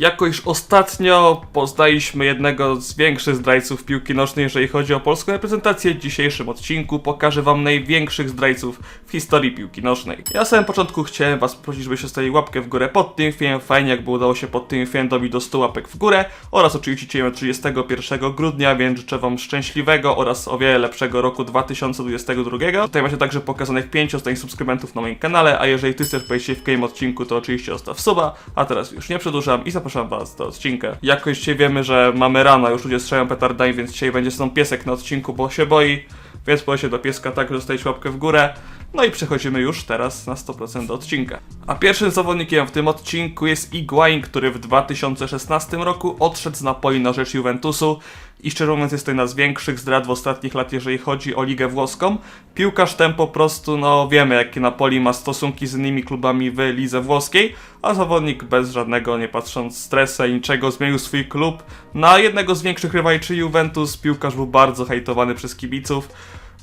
Jakoś ostatnio poznaliśmy jednego z większych zdrajców piłki nożnej, jeżeli chodzi o polską reprezentację. W dzisiejszym odcinku pokażę wam największych zdrajców w historii piłki nożnej. Ja na samym początku chciałem was prosić, żebyście stali łapkę w górę pod tym filmem. Fajnie jakby udało się pod tym filmem dobić do 100 łapek w górę. Oraz oczywiście dzisiaj 31 grudnia, więc życzę wam szczęśliwego oraz o wiele lepszego roku 2022. Tutaj macie także pokazanych 5 ostatnich subskrybentów na moim kanale, a jeżeli ty chcesz powiedzieć w kolejnym odcinku, to oczywiście zostaw suba. A teraz już nie przedłużam i zapraszam was do odcinka. Jakoś dzisiaj wiemy, że mamy rano, już ludzie strzelają petardami, więc dzisiaj będzie stąd piesek na odcinku, bo się boi. Więc się do pieska tak, dostajesz łapkę w górę. No i przechodzimy już teraz na 100% do odcinka. A pierwszym zawodnikiem w tym odcinku jest Iguain, który w 2016 roku odszedł z Napoli na rzecz Juventusu i szczerze mówiąc jest to jedna z większych zdrad w ostatnich lat, jeżeli chodzi o ligę włoską. Piłkarz ten po prostu, no wiemy jakie Napoli ma stosunki z innymi klubami w lidze włoskiej, a zawodnik bez żadnego, nie patrząc stresa i niczego, zmienił swój klub na jednego z większych rywali, czyli Juventus. Piłkarz był bardzo hejtowany przez kibiców.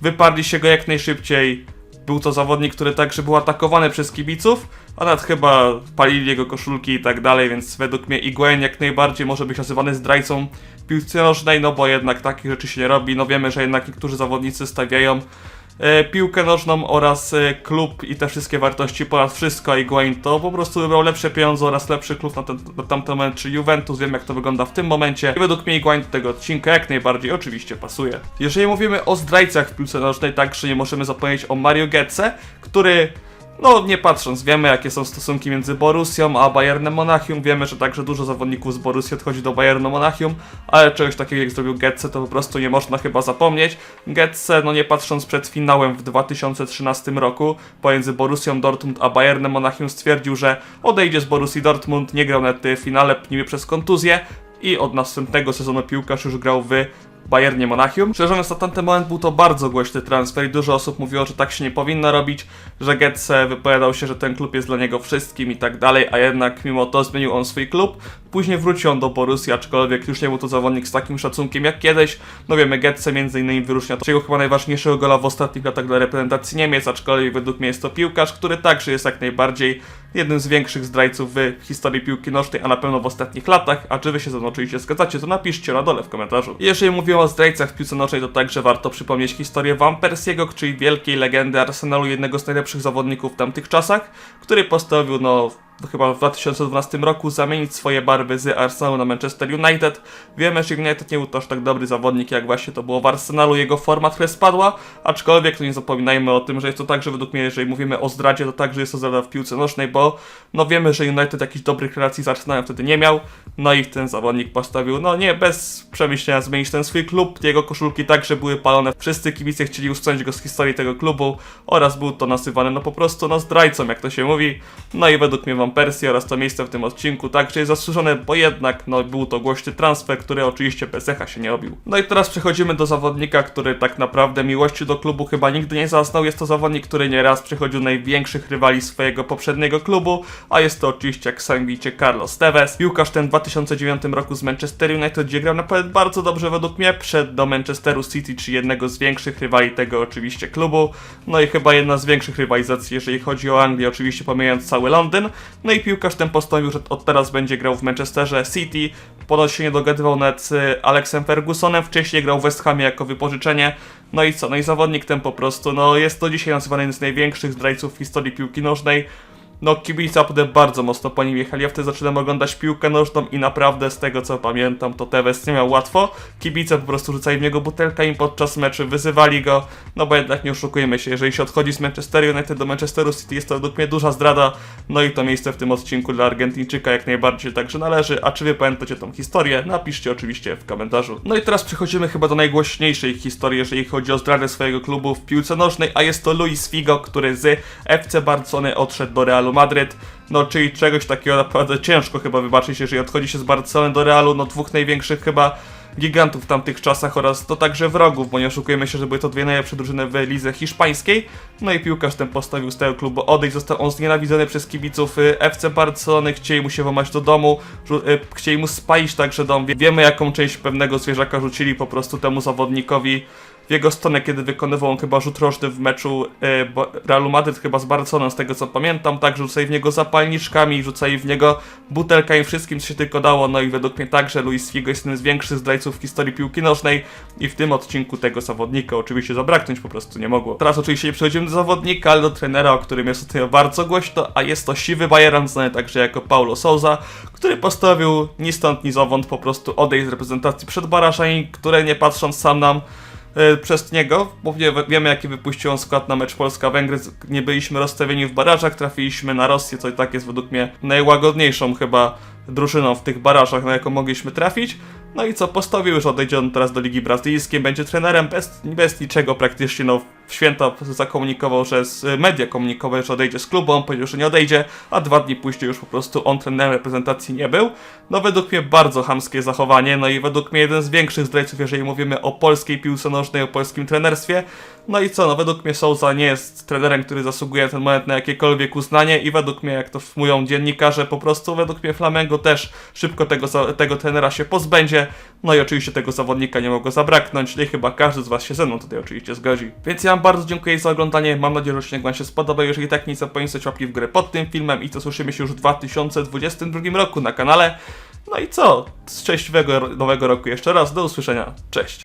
Wyparli się go jak najszybciej, był to zawodnik, który także był atakowany przez kibiców, a nawet chyba palili jego koszulki i tak dalej, więc według mnie Iguain jak najbardziej może być nazywany zdrajcą piłki nożnej, no bo jednak takich rzeczy się nie robi. No wiemy, że jednak niektórzy zawodnicy stawiają piłkę nożną oraz e, klub i te wszystkie wartości ponad wszystko, a Iguain to po prostu wybrał lepsze pieniądze oraz lepszy klub na, ten, na tamten moment, czy Juventus, wiem jak to wygląda w tym momencie i według mnie Iguain do tego odcinka jak najbardziej oczywiście pasuje. Jeżeli mówimy o zdrajcach w piłce nożnej, także nie możemy zapomnieć o Mario Götze, który no, nie patrząc, wiemy jakie są stosunki między Borussią a Bayernem Monachium. Wiemy, że także dużo zawodników z Borussii odchodzi do Bayernu Monachium, ale czegoś takiego jak zrobił Getze to po prostu nie można chyba zapomnieć. Getze, no nie patrząc przed finałem w 2013 roku pomiędzy Borussią Dortmund a Bayernem Monachium stwierdził, że odejdzie z Borussii Dortmund, nie grał nawet w finale niby przez kontuzję i od następnego sezonu piłkarz już grał w Bayernie Monachium. Szczerze mówiąc, na tamten moment był to bardzo głośny transfer i dużo osób mówiło, że tak się nie powinno robić, że Getze wypowiadał się, że ten klub jest dla niego wszystkim i tak dalej, a jednak mimo to zmienił on swój klub. Później wrócił on do Borussii, aczkolwiek już nie był to zawodnik z takim szacunkiem jak kiedyś. No wiemy, Getze między innymi wyróżnia to jego chyba najważniejszego gola w ostatnich latach dla reprezentacji Niemiec, aczkolwiek według mnie jest to piłkarz, który także jest jak najbardziej jednym z większych zdrajców w historii piłki nożnej, a na pewno w ostatnich latach. A czy wy się ze mną oczywiście zgadzacie, to napiszcie na dole w komentarzu. Jeżeli o zdrajcach w piłce nożnej, to także warto przypomnieć historię Van Persiego, czyli wielkiej legendy Arsenalu, jednego z najlepszych zawodników w tamtych czasach, który postanowił, no, chyba w 2012 roku zamienić swoje barwy z Arsenalu na Manchester United. Wiemy, że United nie był to aż tak dobry zawodnik, jak właśnie to było w Arsenalu, jego forma trochę spadła, aczkolwiek to nie zapominajmy o tym, że jest to także według mnie, jeżeli mówimy o zdradzie, to także jest to zdrada w piłce nożnej, bo no wiemy, że United jakichś dobrych relacji z Arsenalem wtedy nie miał, no i ten zawodnik postawił, no nie, bez przemyślenia zmienić ten swój klub, jego koszulki także były palone, wszyscy kibice chcieli usunąć go z historii tego klubu oraz był to nazywany no po prostu no zdrajcą, jak to się mówi, no i według mnie Van Persie oraz to miejsce w tym odcinku także jest zasłużone, bo jednak no był to głośny transfer, który oczywiście bez echa się nie obił. No i teraz przechodzimy do zawodnika, który tak naprawdę miłości do klubu chyba nigdy nie zaznał, jest to zawodnik, który nieraz przechodził największych rywali swojego poprzedniego klubu, a jest to oczywiście jak sami widzicie Carlos Tevez. Piłkarz ten w 2009 roku z Manchester United, gdzie grał naprawdę bardzo dobrze według mnie, przed do Manchesteru City, czy jednego z większych rywali tego oczywiście klubu, no i chyba jedna z większych rywalizacji, jeżeli chodzi o Anglię, oczywiście pomijając cały Londyn, no i piłkarz ten postanowił, że od teraz będzie grał w Manchesterze City, ponoć się nie dogadywał nawet z Alexem Fergusonem, wcześniej grał w West Hamie jako wypożyczenie, no i co, no i zawodnik ten po prostu, no jest to dzisiaj nazywany z największych zdrajców w historii piłki nożnej, no kibice naprawdę bardzo mocno po nim jechali. Ja wtedy zaczynam oglądać piłkę nożną i naprawdę z tego co pamiętam to Tevez nie miał łatwo. Kibice po prostu rzucali w niego butelkami podczas meczu, wyzywali go, no bo jednak nie oszukujmy się, jeżeli się odchodzi z Manchester United do Manchesteru City jest to według mnie duża zdrada, no i to miejsce w tym odcinku dla Argentyńczyka jak najbardziej także należy, a czy wy pamiętacie tą historię? Napiszcie oczywiście w komentarzu. No i teraz przechodzimy chyba do najgłośniejszej historii, jeżeli chodzi o zdradę swojego klubu w piłce nożnej, a jest to Luis Figo, który z FC Barcelony odszedł do Realu Madryt. No, czyli czegoś takiego naprawdę ciężko chyba wybaczyć, jeżeli odchodzi się z Barcelony do Realu, no dwóch największych chyba gigantów w tamtych czasach oraz to także wrogów, bo nie oszukujemy się, że były to dwie najlepsze drużyny w lidze hiszpańskiej. No i piłkarz ten postawił z tego klubu odejść, został on znienawidzony przez kibiców y, FC Barcelony, chcieli mu się włamać do domu, y, chcieli mu spalić także dom. Wiemy jaką część pewnego zwierzaka rzucili po prostu temu zawodnikowi w jego stronę, kiedy wykonywał on chyba rzut rożny w meczu e, Realu Madryt chyba z Barceloną, z tego co pamiętam, tak, rzucali w niego zapalniczkami, rzucali w niego butelkami, wszystkim co się tylko dało, no i według mnie także Luis Figo jest jednym z większych zdrajców w historii piłki nożnej i w tym odcinku tego zawodnika oczywiście zabraknąć po prostu nie mogło. Teraz oczywiście nie przechodzimy do zawodnika, ale do trenera, o którym jest ostatnio bardzo głośno, a jest to siwy Bajeran, znany także jako Paulo Souza, który postanowił ni stąd, ni zowąd po prostu odejść z reprezentacji przed barażami, które nie patrząc sam nam przez niego, bo wie, wiemy jaki wypuścił on skład na mecz Polska-Węgry, nie byliśmy rozstawieni w barażach, trafiliśmy na Rosję, co i tak jest według mnie najłagodniejszą chyba drużyną w tych barażach, na jaką mogliśmy trafić. No i co, postawił już odejdzie on teraz do Ligi Brazylijskiej, będzie trenerem bez, bez niczego praktycznie, no w święta zakomunikował, że z media komunikowały, że odejdzie z klubu, on powiedział, że nie odejdzie, a dwa dni później już po prostu on trenerem reprezentacji nie był. No według mnie bardzo chamskie zachowanie, no i według mnie jeden z większych zdrajców, jeżeli mówimy o polskiej piłce nożnej, o polskim trenerstwie. No i co, no według mnie Souza nie jest trenerem, który zasługuje ten moment na jakiekolwiek uznanie i według mnie, jak to mówią dziennikarze, po prostu według mnie Flamengo też szybko tego, tego trenera się pozbędzie. No i oczywiście tego zawodnika nie mogło zabraknąć, i chyba każdy z Was się ze mną tutaj oczywiście zgodzi. Więc ja Wam bardzo dziękuję za oglądanie, mam nadzieję, że odcinek Wam się spodoba, jeżeli tak nie zapomnijcie łapki w górę pod tym filmem i to słyszymy się już w 2022 roku na kanale. No i co? Szczęśliwego nowego roku jeszcze raz, do usłyszenia, cześć!